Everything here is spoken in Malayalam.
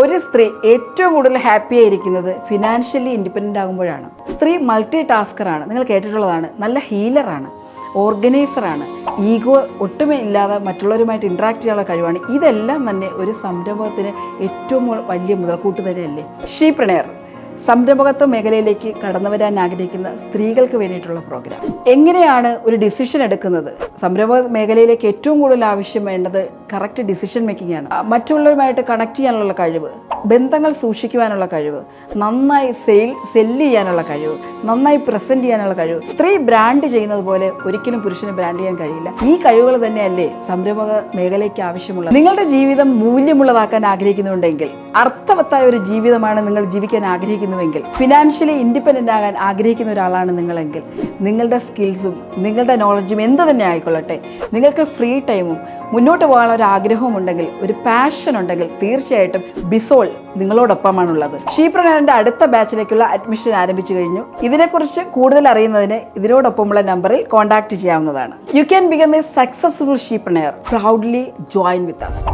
ഒരു സ്ത്രീ ഏറ്റവും കൂടുതൽ ഹാപ്പി ആയിരിക്കുന്നത് ഫിനാൻഷ്യലി ഇൻഡിപെൻഡന്റ് ആകുമ്പോഴാണ്. സ്ത്രീ മൾട്ടി ടാസ്കറാണ് നിങ്ങൾ കേട്ടിട്ടുള്ളതാണ്. നല്ല ഹീലറാണ് ഓർഗനൈസറാണ് ഈഗോ ഒട്ടുമേ ഇല്ലാതെ മറ്റുള്ളവരുമായിട്ട് ഇൻട്രാക്ട് ചെയ്യാനുള്ള കഴിവാണ്. ഇതെല്ലാം തന്നെ ഒരു സംരംഭത്തിന് ഏറ്റവും വലിയ മുതൽക്കൂട്ട് തന്നെയല്ലേ? ഷീപ്രണയർ സംരംഭകത്വ മേഖലയിലേക്ക് കടന്നു വരാൻ ആഗ്രഹിക്കുന്ന സ്ത്രീകൾക്ക് വേണ്ടിയിട്ടുള്ള പ്രോഗ്രാം എങ്ങനെയാണ് ഒരു ഡിസിഷൻ എടുക്കുന്നത്? സംരംഭ മേഖലയിലേക്ക് ഏറ്റവും കൂടുതൽ ആവശ്യം വേണ്ടത് കറക്റ്റ് ഡിസിഷൻ മേക്കിംഗ് ആണ്. മറ്റുള്ളവരുമായിട്ട് കണക്ട് ചെയ്യാനുള്ള കഴിവ് ബന്ധങ്ങൾ സൂക്ഷിക്കുവാനുള്ള കഴിവ് നന്നായി സെയിൽ സെല്ല് ചെയ്യാനുള്ള കഴിവ് നന്നായി പ്രസന്റ് ചെയ്യാനുള്ള കഴിവ്. സ്ത്രീ ബ്രാൻഡ് ചെയ്യുന്നത് പോലെ ഒരിക്കലും പുരുഷന് ബ്രാൻഡ് ചെയ്യാൻ കഴിയില്ല. ഈ കഴിവുകൾ തന്നെയല്ലേ സംരംഭക മേഖലയ്ക്ക് ആവശ്യമുള്ളത്. നിങ്ങളുടെ ജീവിതം മൂല്യമുള്ളതാക്കാൻ ആഗ്രഹിക്കുന്നുണ്ടെങ്കിൽ അർത്ഥവത്തായ ഒരു ജീവിതമാണ് നിങ്ങൾ ജീവിക്കാൻ ആഗ്രഹിക്കുന്നുവെങ്കിൽ ഫിനാൻഷ്യലി ഇൻഡിപെൻഡന്റ് ആകാൻ ആഗ്രഹിക്കുന്ന ഒരാളാണ് നിങ്ങളെങ്കിൽ നിങ്ങളുടെ സ്കിൽസും നിങ്ങളുടെ നോളജും എന്ത് തന്നെ ആയിക്കൊള്ളട്ടെ നിങ്ങൾക്ക് ഫ്രീ ടൈമും മുന്നോട്ട് പോകാനുള്ള ഒരു ആഗ്രഹവും ഉണ്ടെങ്കിൽ ഒരു പാഷൻ ഉണ്ടെങ്കിൽ തീർച്ചയായിട്ടും ബിസോൾ നിങ്ങളോടൊപ്പമാണുള്ളത്. ഷീപ്രണലിന്റെ അടുത്ത ബാച്ചിലേക്കുള്ള അഡ്മിഷൻ ആരംഭിച്ചു കഴിഞ്ഞു. ഇതിനെക്കുറിച്ച് കൂടുതൽ അറിയുന്നതിന് ഇതിനോടൊപ്പമുള്ള നമ്പറിൽ കോൺടാക്ട് ചെയ്യാവുന്നതാണ്. You can become a successful shepreneur proudly join with us